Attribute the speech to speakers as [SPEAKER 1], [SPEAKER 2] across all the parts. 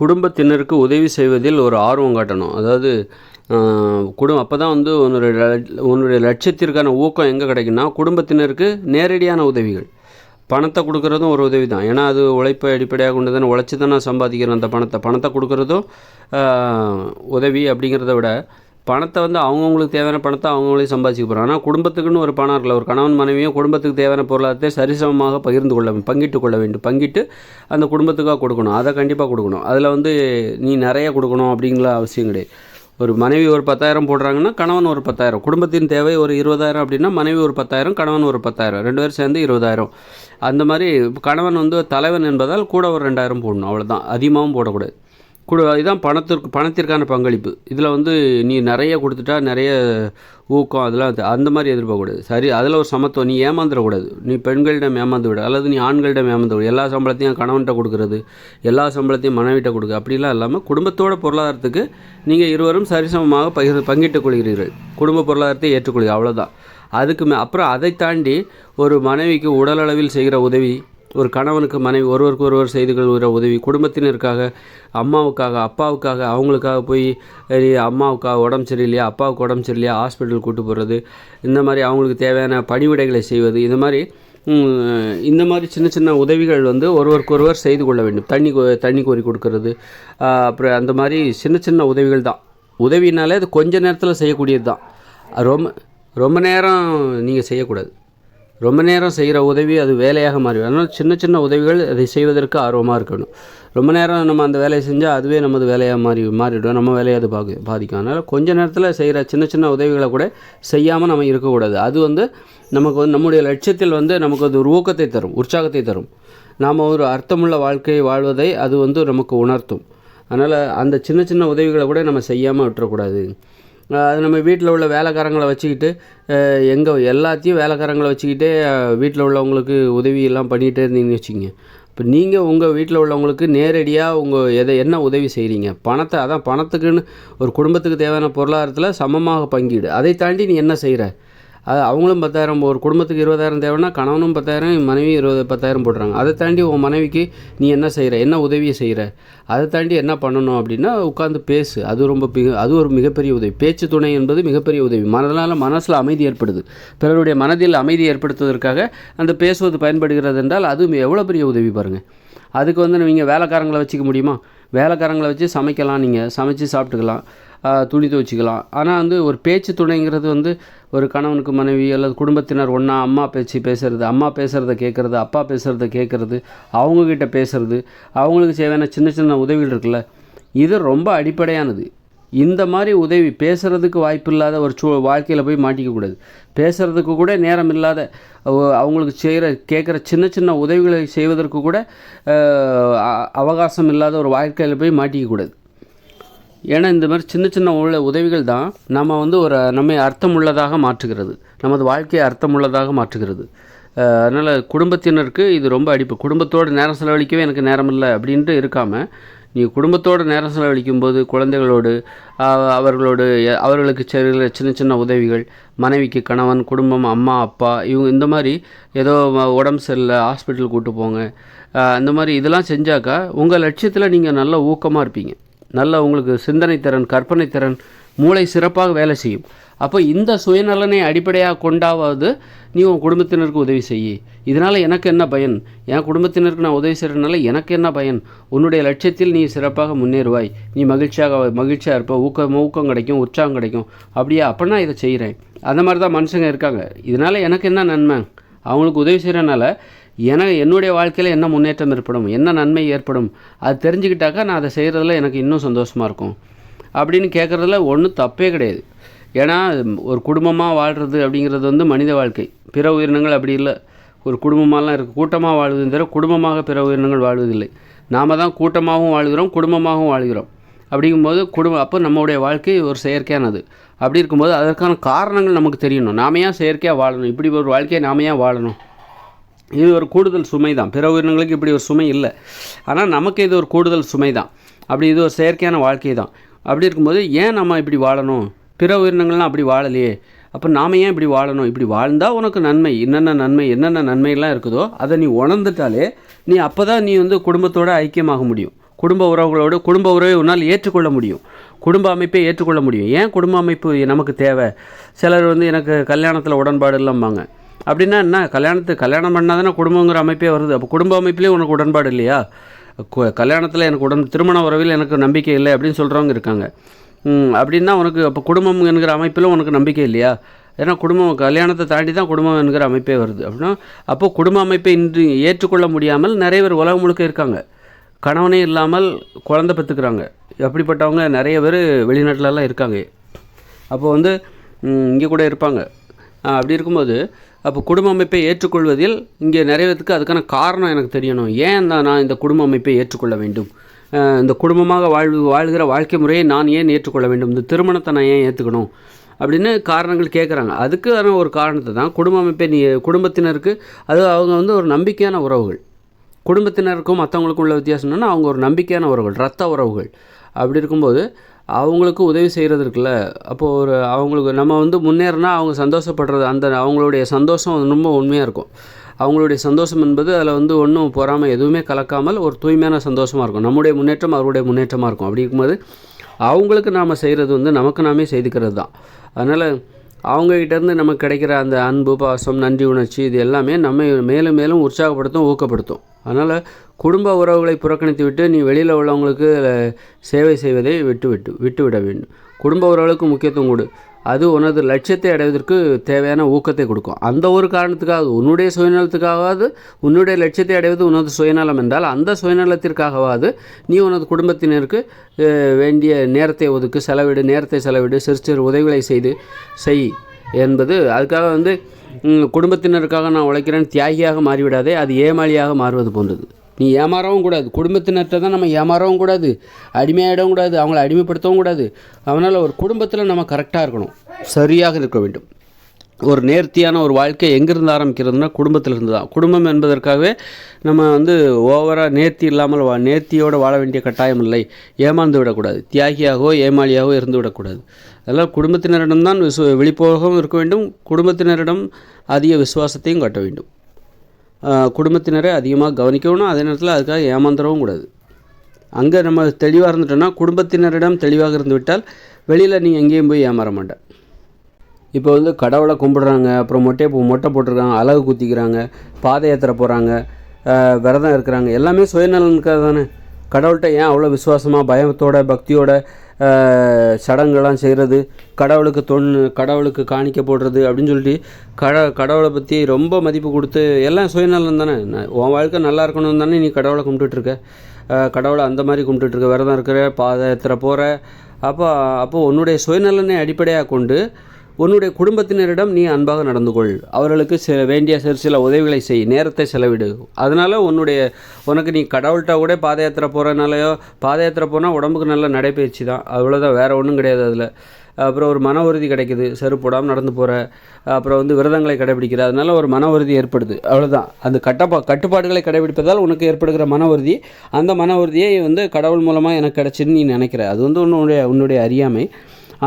[SPEAKER 1] குடும்பத்தினருக்கு உதவி செய்வதில் ஒரு ஆர்வம் காட்டணும். அதாவது குடும்பம் அப்போ தான் வந்து உன்னுடைய உன்னுடைய லட்சியத்திற்கான ஊக்கம் எங்கே கிடைக்குன்னா குடும்பத்தினருக்கு நேரடியான உதவிகள். பணத்தை கொடுக்குறதும் ஒரு உதவி தான் ஏன்னா அது உழைப்பை அடிப்படையாக கொண்டு தானே உழைச்சி தானே சம்பாதிக்கிறோம் அந்த பணத்தை. பணத்தை கொடுக்குறதும் உதவி அப்படிங்கிறத விட பணத்தை வந்து அவங்கவுங்களுக்கு தேவையான பணத்தை அவங்கவுங்களே சம்பாதிக்க போகிறாங்க ஆனால் குடும்பத்துக்குன்னு ஒரு பணம் இருக்கல ஒரு கணவன் மனைவியும் குடும்பத்துக்கு தேவையான பொருளாதாரத்தை சரிசமமாக பகிர்ந்து கொள்ள பங்கிட்டு கொள்ள வேண்டும். பங்கிட்டு அந்த குடும்பத்துக்காக கொடுக்கணும். அதை கண்டிப்பாக கொடுக்கணும். அதில் வந்து நீ நிறைய கொடுக்கணும் அப்படிங்கிற அவசியம் கிடையாது. ஒரு மனைவி ஒரு பத்தாயிரம் போடுறாங்கன்னா கணவன் ஒரு பத்தாயிரம். குடும்பத்தின் தேவை ஒரு இருபதாயிரம் அப்படின்னா மனைவி ஒரு பத்தாயிரம் கணவன் ஒரு பத்தாயிரம். ரெண்டு பேரும் சேர்ந்து இருபதாயிரம். அந்த மாதிரி கணவன் வந்து தலைவன் என்பதால் கூட ஒரு ரெண்டாயிரம் போடணும். அவ்வளோதான் அதிகமாகவும் போடக்கூடாது. கூட இதுதான் பணத்திற்கு பணத்திற்கான பங்களிப்பு. இதில் வந்து நீ நிறைய கொடுத்துட்டா நிறைய ஊக்கம் அதெல்லாம் அந்த மாதிரி எதிர்பார்க்கக்கூடாது. சரி அதில் ஒரு சமத்துவம் நீ ஏமாந்துடக்கூடாது. நீ பெண்களிடம் ஏமாந்து விட அல்லது நீ ஆண்களிடம் ஏமாந்து விட. எல்லா சம்பளத்தையும் கணவன்கிட்ட கொடுக்குறது எல்லா சம்பளத்தையும் மனைவிட்ட கொடுக்க அப்படிலாம் இல்லாமல் குடும்பத்தோட பொருளாதாரத்துக்கு நீங்கள் இருவரும் சரிசமமாக பகிர் பங்கிட்டுக் கொள்கிறீர்கள். குடும்ப பொருளாதாரத்தை ஏற்றுக்கொள்கிறீர்கள் அவ்வளோதான் அதுக்கு மே அப்புறம் அதை தாண்டி ஒரு மனைவிக்கு உடலளவில் செய்கிற உதவி ஒரு கணவனுக்கு மனைவி ஒருவருக்கு ஒருவர் செய்து கொள்கிற உதவி குடும்பத்தினருக்காக அம்மாவுக்காக அப்பாவுக்காக அவங்களுக்காக போய் அம்மாவுக்காக உடம்பு சரியில்லையா அப்பாவுக்கு உடம்பு சரியில்லையா ஹாஸ்பிட்டல் கூட்டு போகிறது இந்த மாதிரி அவங்களுக்கு தேவையான பணிவிடைகளை செய்வது இந்த மாதிரி இந்த மாதிரி சின்ன சின்ன உதவிகள் வந்து ஒருவருக்கொருவர் செய்து கொள்ள வேண்டும். தண்ணி தண்ணி கோரி கொடுக்கறது அப்புறம் அந்த மாதிரி சின்ன சின்ன உதவிகள் தான். உதவினாலே அது கொஞ்ச நேரத்தில் செய்யக்கூடியது தான். ரொம்ப ரொம்ப நேரம் நீங்கள் செய்யக்கூடாது. ரொம்ப நேரம் செய்கிற உதவி அது வேலையாக மாறி அதனால் சின்ன சின்ன உதவிகள் அதை செய்வதற்கு ஆர்வமாக இருக்கணும். ரொம்ப நேரம் நம்ம அந்த வேலையை செஞ்சால் அதுவே நமது வேலையாக மாறி மாறிடும் நம்ம வேலையை அது பாதி பாதிக்கும். அதனால் கொஞ்சம் நேரத்தில் செய்கிற சின்ன சின்ன உதவிகளை கூட செய்யாமல் நம்ம இருக்கக்கூடாது. அது வந்து நமக்கு வந்து நம்முடைய லட்சியத்தில் வந்து நமக்கு அது ஒரு ஊக்கத்தை தரும் உற்சாகத்தை தரும். நாம் ஒரு அர்த்தமுள்ள வாழ்க்கையை வாழ்வதை அது வந்து நமக்கு உணர்த்தும். அதனால் அந்த சின்ன சின்ன உதவிகளை கூட நம்ம செய்யாமல் விட்டுறக்கூடாது. அது நம்ம வீட்டில் உள்ள வேலைக்காரங்களை வச்சுக்கிட்டு எங்கே எல்லாத்தையும் வேலைக்காரங்களை வச்சுக்கிட்டே வீட்டில் உள்ளவங்களுக்கு உதவியெல்லாம் பண்ணிகிட்டே இருந்தீங்கன்னு வச்சுக்கோங்க. இப்போ நீங்கள் உங்கள் வீட்டில் உள்ளவங்களுக்கு நேரடியாக உங்கள் எதை என்ன உதவி செய்கிறீங்க பணத்தை அதான் பணத்துக்குன்னு ஒரு குடும்பத்துக்கு தேவையான பொருளாதாரத்தில் சமமாக பங்கீடு. அதை தாண்டி நீ என்ன செய்கிற அது அவங்களும் பத்தாயிரம் ஒரு குடும்பத்துக்கு இருபதாயிரம் தேவைன்னா கணவனும் பத்தாயிரம் மனைவி இருபது பத்தாயிரம் போடுறாங்க அதை தாண்டி உன் மனைவிக்கு நீ என்ன செய்கிற என்ன உதவியை செய்கிற அதை தாண்டி என்ன பண்ணணும் அப்படின்னா உட்காந்து பேசு. அது ரொம்ப மிக அது ஒரு மிகப்பெரிய உதவி. பேச்சு துணை என்பது மிகப்பெரிய உதவி. மனதனால் மனசில் அமைதி ஏற்படுது. பிறருடைய மனதில் அமைதி ஏற்படுத்துவதற்காக அந்த பேசுவது பயன்படுகிறது என்றால் அது எவ்வளோ பெரிய உதவி பாருங்கள் அதுக்கு வந்து நீங்கள் வேலைக்காரங்களை வச்சுக்க முடியுமா? வேலைக்காரங்களை வச்சு சமைக்கலாம் நீங்கள் சமைச்சு சாப்பிட்டுக்கலாம். துணி துவைச்சிக்கலாம். ஆனால் வந்து ஒரு பேச்சு துணைங்கிறது வந்து ஒரு கணவனுக்கு மனைவி அல்லது குடும்பத்தினர் ஒன்றா அம்மா பேச்சு பேசுறது அம்மா பேசுகிறத கேட்குறது அப்பா பேசுகிறத கேட்குறது அவங்கக்கிட்ட பேசுறது அவங்களுக்கு தேவையான சின்ன சின்ன உதவிகள் இருக்குல்ல இது ரொம்ப அடிப்படையானது. இந்த மாதிரி உதவி பேசுகிறதுக்கு வாய்ப்பு இல்லாத ஒரு சூ வாழ்க்கையில் போய் மாட்டிக்கக்கூடாது பேசுகிறதுக்கு கூட நேரம் இல்லாத அவங்களுக்கு செய்கிற கேட்குற சின்ன சின்ன உதவிகளை செய்வதற்கு கூட அவகாசம் இல்லாத ஒரு வாழ்க்கையில் போய் மாட்டிக்கக்கூடாது ஏன்னா இந்த மாதிரி சின்ன சின்ன உள்ள உதவிகள் தான் நம்ம வந்து ஒரு நம்மை அர்த்தமுள்ளதாக மாற்றுகிறது. நமது வாழ்க்கையை அர்த்தமுள்ளதாக மாற்றுகிறது. அதனால் குடும்பத்தினருக்கு இது ரொம்ப அடிப்பு. குடும்பத்தோடு நேரம் செலவழிக்கவே எனக்கு நேரம் இல்லை அப்படின்ட்டு இருக்காமல் நீ குடும்பத்தோடு நேரம் செலவழிக்கும் போது குழந்தைகளோடு அவர்களோடு அவர்களுக்கு செய்கிற சின்ன சின்ன உதவிகள் மனைவிக்கு கணவன் குடும்பம் அம்மா அப்பா இவங்க இந்த மாதிரி ஏதோ உடம்பு சரியில்லை ஹாஸ்பிட்டல் கூட்டு போங்க அந்த மாதிரி இதெல்லாம் செஞ்சாக்கா உங்கள் லட்சியத்தில் நீங்கள் நல்ல ஊக்கமாக இருப்பீங்க. நல்ல உங்களுக்கு சிந்தனை திறன் கற்பனை திறன் மூளை சிறப்பாக வேலை செய்யும். அப்போ இந்த சுயநலனை அடிப்படையாக கொண்டாவது நீ உன் குடும்பத்தினருக்கு உதவி செய் இதனால் எனக்கு என்ன பயன்? என் குடும்பத்தினருக்கு நான் உதவி செய்கிறதுனால எனக்கு என்ன பயன்? உன்னுடைய லட்சியத்தில் நீ சிறப்பாக முன்னேறுவாய். நீ மகிழ்ச்சியாக மகிழ்ச்சியாக இருப்ப. ஊக்கம் ஊக்கம் கிடைக்கும் உற்சாகம் கிடைக்கும். அப்படியே? அப்படின்னா இதை செய்கிறேன் அந்த மாதிரி தான் மனுஷங்க இருக்காங்க. இதனால் எனக்கு என்ன நன்மை? அவங்களுக்கு உதவி செய்கிறனால எனக்கு என்னுடைய வாழ்க்கையில் என்ன முன்னேற்றம் ஏற்படும் என்ன நன்மை ஏற்படும் அது தெரிஞ்சுக்கிட்டாக்கா நான் அதை செய்கிறதுல எனக்கு இன்னும் சந்தோஷமாக இருக்கும். அப்படின்னு கேட்குறதுல ஒன்றும் தப்பே கிடையாது. ஏன்னா ஒரு குடும்பமாக வாழ்கிறது அப்படிங்கிறது வந்து மனித வாழ்க்கை. பிற உயிரினங்கள் அப்படி இல்லை. ஒரு குடும்பமாலாம் இருக்குது கூட்டமாக வாழ்வதுன்னு தவிர குடும்பமாக பிற உயிரினங்கள் வாழ்வதில்லை. நாம் தான் கூட்டமாகவும் வாழ்கிறோம் குடும்பமாகவும் வாழ்கிறோம். அப்படிங்கும்போது குடும்பம் அப்போ நம்மளுடைய வாழ்க்கை ஒரு செயற்கையானது. அப்படி இருக்கும்போது அதற்கான காரணங்கள் நமக்கு தெரியணும். நாம ஏன் செயற்கையாக வாழணும்? இப்படி ஒரு வாழ்க்கையை நாம ஏன் வாழணும்? இது ஒரு கூடுதல் சுமை தான் பிற உயிரினங்களுக்கு இப்படி ஒரு சுமை இல்லை. ஆனால் நமக்கு இது ஒரு கூடுதல் சுமை தான் அப்படி இது ஒரு செயற்கையான வாழ்க்கை தான் அப்படி இருக்கும்போது ஏன் நம்ம இப்படி வாழணும்? பிற உயிரினங்கள்லாம் அப்படி வாழலையே. அப்போ நாம் ஏன் இப்படி வாழணும்? இப்படி வாழ்ந்தால் உனக்கு நன்மை. என்னென்ன நன்மை என்னென்ன நன்மைகள்லாம் இருக்குதோ அதை நீ உணர்ந்துட்டாலே நீ அப்போ தான் நீ வந்து குடும்பத்தோட ஐக்கியமாக முடியும். குடும்ப உறவுகளோடு குடும்ப உறவை உன்னால் ஏற்றுக்கொள்ள முடியும். குடும்ப அமைப்பை ஏற்றுக்கொள்ள முடியும். ஏன் குடும்ப அமைப்பு நமக்கு தேவை? சிலர் வந்து எனக்கு கல்யாணத்தில் உடன்பாடு இல்லைம்பாங்க. அப்படின்னா என்ன? கல்யாணத்து கல்யாணம் பண்ணால் தானே குடும்பங்கிற அமைப்பே வருது. அப்போ குடும்ப அமைப்புலேயும் உனக்கு உடன்பாடு இல்லையா? கல்யாணத்தில் எனக்கு உடன் திருமண உறவில் எனக்கு நம்பிக்கை இல்லை அப்படின்னு சொல்கிறவங்க இருக்காங்க. அப்படின்னா உனக்கு அப்போ குடும்பம் என்கிற அமைப்பில் உனக்கு நம்பிக்கை இல்லையா? ஏன்னா குடும்பம் கல்யாணத்தை தாண்டி தான் குடும்பம் என்கிற அமைப்பே வருது. அப்படின்னா அப்போ குடும்ப அமைப்பை இன்று ஏற்றுக்கொள்ள முடியாமல் நிறைய பேர் உலகம் முழுக்க இருக்காங்க. கணவனே இல்லாமல் குழந்தை பெற்றுக்கிறாங்க அப்படிப்பட்டவங்க நிறைய பேர் வெளிநாட்டிலலாம் இருக்காங்க. அப்போது வந்து இங்கே கூட இருப்பாங்க. அப்படி இருக்கும்போது அப்போ குடும்ப அமைப்பை ஏற்றுக்கொள்வதில் இங்கே நிறைவதற்கு அதுக்கான காரணம் எனக்கு தெரியணும். ஏன் தான் நான் இந்த குடும்ப அமைப்பை ஏற்றுக்கொள்ள வேண்டும்? இந்த குடும்பமாக வாழ்வு வாழ்கிற வாழ்க்கை முறையை நான் ஏன் ஏற்றுக்கொள்ள வேண்டும்? இந்த திருமணத்தை நான் ஏன் ஏற்றுக்கணும் அப்படின்னு காரணங்கள் கேட்குறாங்க அதுக்கான ஒரு காரணத்தை தான் குடும்ப அமைப்பை நீ குடும்பத்தினருக்கு அது அவங்க வந்து ஒரு நம்பிக்கையான உறவுகள். குடும்பத்தினருக்கும் மற்றவங்களுக்கும் உள்ள வித்தியாசம் என்னென்னா அவங்க ஒரு நம்பிக்கையான உறவுகள் ரத்த உறவுகள். அப்படி இருக்கும்போது அவங்களுக்கு உதவி செய்கிறது இருக்குல்ல. அப்போது ஒரு அவங்களுக்கு நம்ம வந்து முன்னேறினா அவங்க சந்தோஷப்படுறது அந்த அவங்களுடைய சந்தோஷம் ரொம்ப உண்மையாக இருக்கும். அவங்களுடைய சந்தோஷம் என்பது அதில் வந்து ஒன்றும் பொறாமல் எதுவுமே கலக்காமல் ஒரு தூய்மையான சந்தோஷமாக இருக்கும். நம்முடைய முன்னேற்றம் அவருடைய முன்னேற்றமாக இருக்கும். அப்படி இருக்கும்போது அவங்களுக்கு நாம் செய்கிறது வந்து நமக்கு நாமே செய்துக்கிறது தான். அதனால் அவங்ககிட்டேருந்து நமக்கு கிடைக்கிற அந்த அன்பு பாசம் நன்றி உணர்ச்சி இது எல்லாமே நம்ம மேலும் மேலும் உற்சாகப்படுத்தும் ஊக்கப்படுத்தும். அதனால் குடும்ப உறவுகளை புறக்கணித்து விட்டு நீ வெளியில் உள்ளவங்களுக்கு சேவை செய்வதை விட்டு விட்டு விட்டுவிட வேண்டும். குடும்ப உறவுகளுக்கு முக்கியத்துவம் கொடு. அது உனது லட்சியத்தை அடைவதற்கு தேவையான ஊக்கத்தை கொடுக்கும். அந்த ஒரு காரணத்துக்காக உன்னுடைய சுயநலத்துக்காகவாது உன்னுடைய லட்சியத்தை அடைவது உனது சுயநலம் என்றால் அந்த சுயநலத்திற்காகவாது நீ உனது குடும்பத்தினருக்கு வேண்டிய நேரத்தை ஒதுக்கு செலவிடு நேரத்தை செலவிடு சிறு சிறு உதவிகளை செய்து செய் என்பது அதுக்காக வந்து குடும்பத்தினருக்காக நான் உழைக்கிறேன் தியாகியாக மாறிவிடாதே அது ஏமாளியாக மாறுவது போன்றது. நீ ஏமாறவும் கூடாது. குடும்பத்தினர்கிட்ட தான் நம்ம ஏமாறவும் கூடாது. அடிமையாயிடவும் கூடாது. அவங்கள அடிமைப்படுத்தவும் கூடாது. அதனால் ஒரு குடும்பத்தில் நம்ம கரெக்டாக இருக்கணும். சரியாக இருக்க வேண்டும். ஒரு நேர்த்தியான ஒரு வாழ்க்கை எங்கேருந்து ஆரம்பிக்கிறதுனா குடும்பத்திலிருந்து தான். குடும்பம் என்பதற்காகவே நம்ம வந்து ஓவராக நேர்த்தி இல்லாமல் வா நேர்த்தியோடு வாழ வேண்டிய கட்டாயம் இல்லை. ஏமாந்து விடக்கூடாது. தியாகியாகவோ ஏமாளியாகவோ இருந்து விடக்கூடாது. அதெல்லாம் குடும்பத்தினரிடம் தான் விசு விழிப்போகவும் இருக்க வேண்டும். குடும்பத்தினரிடம் அதிக விசுவாசத்தையும் காட்ட வேண்டும். குடும்பத்தினரை அதிகமாக கவனிக்கணும் அதே நேரத்தில் அதுக்காக ஏமாந்துடவும் கூடாது. அங்கே நம்ம தெளிவாக இருந்துட்டோம்னா குடும்பத்தினரிடம் தெளிவாக இருந்து விட்டால் வெளியில் நீங்கள் எங்கேயும் போய் ஏமாற மாட்டேன் இப்போ வந்து கடவுளை கும்பிடுறாங்க அப்புறம் மொட்டையை மொட்டை போட்டிருக்காங்க அழகு குத்திக்கிறாங்க பாத யாத்திரை போகிறாங்க விரதம் இருக்கிறாங்க எல்லாமே சுயநலனுக்காக தானே? கடவுள்கிட்ட ஏன் அவ்வளோ விசுவாசமாக பயத்தோட பக்தியோட சடங்குலாம் செய்கிறது கடவுளுக்கு தொண்ணு கடவுளுக்கு காணிக்க போடுறது அப்படின்னு சொல்லிட்டு கட கடவுளை பற்றி ரொம்ப மதிப்பு கொடுத்து எல்லாம் சுயநலம் தானே. உன் வாழ்க்கை நல்லா இருக்கணும் தானே நீ கடவுளை கும்பிட்டுட்ருக்க கடவுளை அந்த மாதிரி கும்பிட்டுட்ருக்க விரதம் இருக்கிற பாதத்தில் போகிற அப்போ அப்போ உன்னுடைய சுயநலனை அடிப்படையாக கொண்டு உன்னுடைய குடும்பத்தினரிடம் நீ அன்பாக நடந்து கொள் அவர்களுக்கு சில வேண்டிய சிறு சில உதவிகளை செய். நேரத்தை செலவிடு. அதனால் உன்னுடைய உனக்கு நீ கடவுள்கிட்ட கூட பாத யாத்திரை போகிறனாலையோ பாத யாத்திரை போனால் உடம்புக்கு நல்ல நடைபயிற்சி தான். அவ்வளோதான் வேறு ஒன்றும் கிடையாது அதில். அப்புறம் ஒரு மன உறுதி கிடைக்குது. செருப்போடாமல் நடந்து போகிற அப்புறம் வந்து விரதங்களை கடைபிடிக்கிற. அதனால ஒரு மன உறுதி ஏற்படுது. அவ்வளோதான் அந்த கட்டப்பா கட்டுப்பாடுகளை கடைபிடிப்பதால் உனக்கு ஏற்படுகிற மன உறுதி அந்த மன உறுதியை வந்து கடவுள் மூலமாக எனக்கு கிடச்சின்னு நீ நினைக்கிற. அது வந்து உன்னுடைய உன்னுடைய அறியாமை.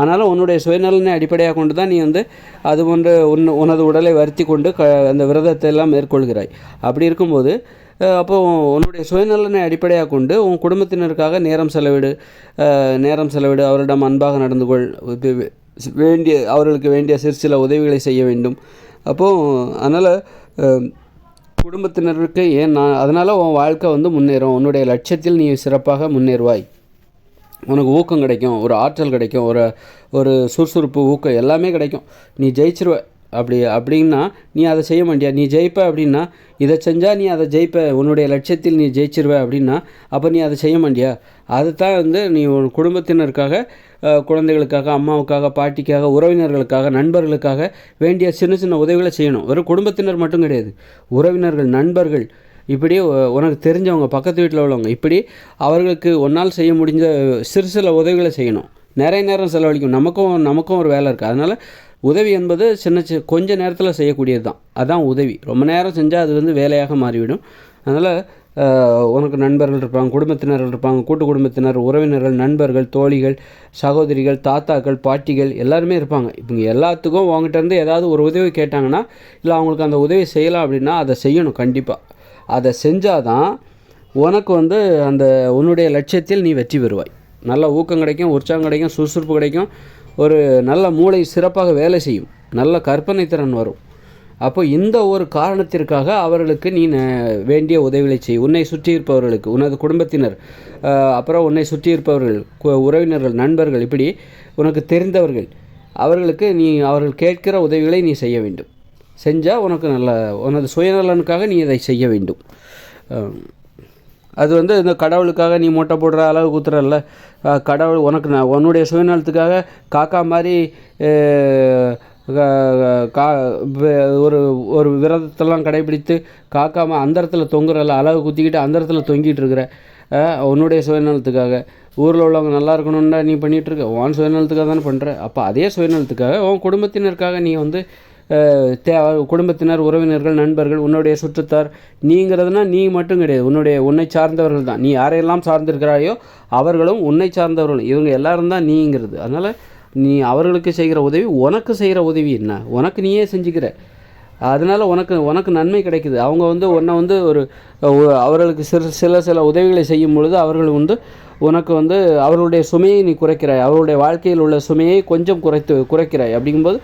[SPEAKER 1] ஆனாலும் உன்னுடைய சுயநலனை அடிப்படையாக கொண்டு தான் நீ வந்து அது போன்ற உன் உனது உடலை வருத்தி கொண்டு க அந்த விரதத்தை எல்லாம் மேற்கொள்கிறாய். அப்படி இருக்கும்போது அப்போது அப்போ உன்னுடைய சுயநலனை அடிப்படையாக கொண்டு உன் குடும்பத்தினருக்காக நேரம் செலவிடு நேரம் செலவிடு அவரிடம் அன்பாக நடந்து கொள் வேண்டிய அவர்களுக்கு வேண்டிய சிறு சில உதவிகளை செய்ய வேண்டும். அப்போது அதனால் குடும்பத்தினருக்கு ஏன் நான் அதனால் உன் வாழ்க்கை வந்து முன்னேறும். உன்னுடைய லட்சியத்தில் நீ சிறப்பாக முன்னேறுவாய். உனக்கு ஊக்கம் கிடைக்கும் ஒரு ஆற்றல் கிடைக்கும் ஒரு ஒரு சுறுசுறுப்பு ஊக்கம் எல்லாமே கிடைக்கும். நீ ஜெயிச்சிருவ. அப்படி அப்படின்னா நீ அதை செய்ய மாட்டியா? நீ ஜெயிப்ப அப்படின்னா இதை செஞ்சால் நீ அதை ஜெயிப்ப. உன்னுடைய லட்சியத்தில் நீ ஜெயிச்சிருவ அப்படின்னா அப்போ நீ அதை செய்ய மாட்டியா? அதுதான் வந்து நீ உன் குடும்பத்தினருக்காக குழந்தைகளுக்காக அம்மாவுக்காக பாட்டிக்காக உறவினர்களுக்காக நண்பர்களுக்காக வேண்டிய சின்ன சின்ன உதவிகளை செய்யணும். வெறும் குடும்பத்தினர் மட்டும் கிடையாது. உறவினர்கள் நண்பர்கள் இப்படி உனக்கு தெரிஞ்சவங்க பக்கத்து வீட்டில் உள்ளவங்க இப்படி அவர்களுக்கு ஒன்றால் செய்ய முடிஞ்ச சிறு சில உதவிகளை செய்யணும். நிறைய நேரம் செலவழிக்கும் நமக்கும் நமக்கும் ஒரு வேலை இருக்குது அதனால் உதவி என்பது சின்ன சி கொஞ்ச நேரத்தில் செய்யக்கூடியது தான். அதான் உதவி. ரொம்ப நேரம் செஞ்சால் அது வந்து வேலையாக மாறிவிடும். அதனால் உனக்கு நண்பர்கள் இருப்பாங்க குடும்பத்தினர்கள் இருப்பாங்க கூட்டு குடும்பத்தினர் உறவினர்கள் நண்பர்கள் தோழிகள் சகோதரிகள் தாத்தாக்கள் பாட்டிகள் எல்லாருமே இருப்பாங்க. இவங்க எல்லாத்துக்கும் உங்ககிட்ட இருந்து ஏதாவது ஒரு உதவி கேட்டாங்கன்னா இல்லை அவங்களுக்கு அந்த உதவி செய்யலாம் அப்படின்னா அதை செய்யணும் கண்டிப்பாக அதை செஞ்சால் தான் உனக்கு வந்து அந்த உன்னுடைய லட்சியத்தில் நீ வெற்றி பெறுவாய். நல்ல ஊக்கம் கிடைக்கும் உற்சாகம் கிடைக்கும் சுறுசுறுப்பு கிடைக்கும். ஒரு நல்ல மூளை சிறப்பாக வேலை செய்யும். நல்ல கற்பனை திறன் வரும். அப்போ இந்த ஒரு காரணத்திற்காக அவர்களுக்கு நீ வேண்டிய உதவிகளை செய். உன்னை சுற்றி இருப்பவர்களுக்கு உனது குடும்பத்தினர் அப்புறம் உன்னை சுற்றி இருப்பவர்கள் கு- உறவினர்கள் நண்பர்கள் இப்படி உனக்கு தெரிந்தவர்கள் அவர்களுக்கு நீ அவர்கள் கேட்கிற உதவிகளை நீ செய்ய வேண்டும். செஞ்சால் உனக்கு நல்ல உனது சுயநலனுக்காக நீ இதை செய்ய வேண்டும். அது வந்து இந்த கடவுளுக்காக நீ மொட்டை போடுற அளவு குத்துறல்ல. கடவுள் உனக்கு நான் உன்னுடைய சுயநலத்துக்காக காக்கா மாதிரி கா ஒரு ஒரு விரதத்தெல்லாம் கடைபிடித்து காக்காம அந்த அந்தரத்தில் தொங்குறல அளவு குத்திக்கிட்டு அந்தரத்தில் தொங்கிட்டு இருக்கிற உன்னுடைய சுயநலத்துக்காக. ஊரில் உள்ளவங்க நல்லா இருக்கணும்னா நீ பண்ணிகிட்டு இருக்க உன் சுயநலத்துக்காக தானே பண்ணுற அப்போ அதே சுயநலத்துக்காக உன் குடும்பத்தினருக்காக நீ வந்து தே குடும்பத்தினர் உறவினர்கள் நண்பர்கள் உன்னுடைய சுற்றத்தார் நீங்கிறதுனா நீ மட்டும் கிடையாது. உன்னுடைய உன்னை சார்ந்தவர்கள் தான். நீ யாரையெல்லாம் சார்ந்திருக்கிறாயோ அவர்களும் உன்னை சார்ந்தவர்களும். இவங்க எல்லாரும் தான் நீங்கிறது. அதனால் நீ அவர்களுக்கு செய்கிற உதவி உனக்கு செய்கிற உதவி என்ன? உனக்கு நீயே செஞ்சுக்கிற. அதனால் உனக்கு உனக்கு நன்மை கிடைக்குது. அவங்க வந்து உன்னை வந்து ஒரு அவர்களுக்கு சில சில சில உதவிகளை செய்யும் பொழுது அவர்கள் வந்து உனக்கு வந்து அவருடைய சுமையை நீ குறைக்கிறாய். அவருடைய வாழ்க்கையில் உள்ள சுமையை கொஞ்சம் குறைத்து குறைக்கிறாய். அப்படிங்கும்போது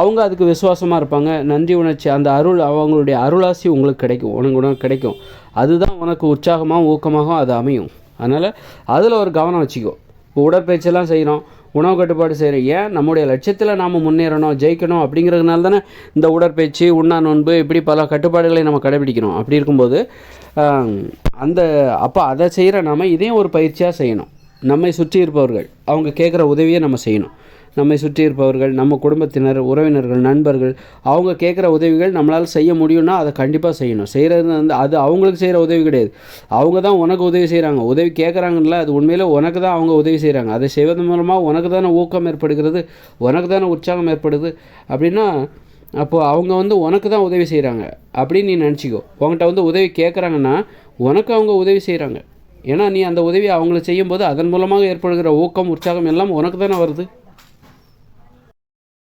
[SPEAKER 1] அவங்க அதுக்கு விசுவாசமாக இருப்பாங்க. நன்றி உணர்ச்சி. அந்த அருள் அவங்களுடைய அருளாசி உங்களுக்கு கிடைக்கும். உனக்கு உனக்கு கிடைக்கும். அதுதான் உனக்கு உற்சாகமாகவும் ஊக்கமாகவும் அது அமையும். அதனால் அதில் ஒரு கவனம் வச்சுக்கோ. இப்போ உடற்பயிற்சியெல்லாம் செய்கிறோம் உணவு கட்டுப்பாடு செய்கிறோம் ஏன்? நம்முடைய லட்சியத்தில் நாம் முன்னேறணும் ஜெயிக்கணும் அப்படிங்கிறதுனால தானே இந்த உடற்பயிற்சி உண்ணா நோன்பு இப்படி பல கட்டுப்பாடுகளை நம்ம கடைபிடிக்கணும் அப்படி இருக்கும்போது அந்த அப்போ அதை செய்கிற நாம் இதையும் ஒரு பயிற்சியாக செய்யணும். நம்மை சுற்றி இருப்பவர்கள் அவங்க கேட்குற உதவியை நம்ம செய்யணும். நம்மை சுற்றி இருப்பவர்கள் நம்ம குடும்பத்தினர் உறவினர்கள் நண்பர்கள் அவங்க கேட்குற உதவிகள் நம்மளால் செய்ய முடியும்னா அதை கண்டிப்பாக செய்யணும். செய்கிறது வந்து அது அவங்களுக்கு செய்கிற உதவி கிடையாது. அவங்க தான் உனக்கு உதவி செய்கிறாங்க. உதவி கேட்குறாங்கல்ல அது உண்மையில் உனக்கு தான் அவங்க உதவி செய்கிறாங்க. அதை செய்வதன் மூலமாக உனக்கு தானே ஊக்கம் ஏற்படுகிறது உனக்கு தானே உற்சாகம் ஏற்படுது அப்படின்னா அப்போது அவங்க வந்து உனக்கு தான் உதவி செய்கிறாங்க அப்படின்னு நீ நினச்சிக்கோ. உங்கள்கிட்ட வந்து உதவி கேட்குறாங்கன்னா உனக்கு அவங்க உதவி செய்கிறாங்க. ஏன்னா நீ அந்த உதவி அவங்களுக்கு செய்யும்போது அதன் மூலமாக ஏற்படுகிற ஊக்கம் உற்சாகம் எல்லாம் உனக்கு தானே வருது.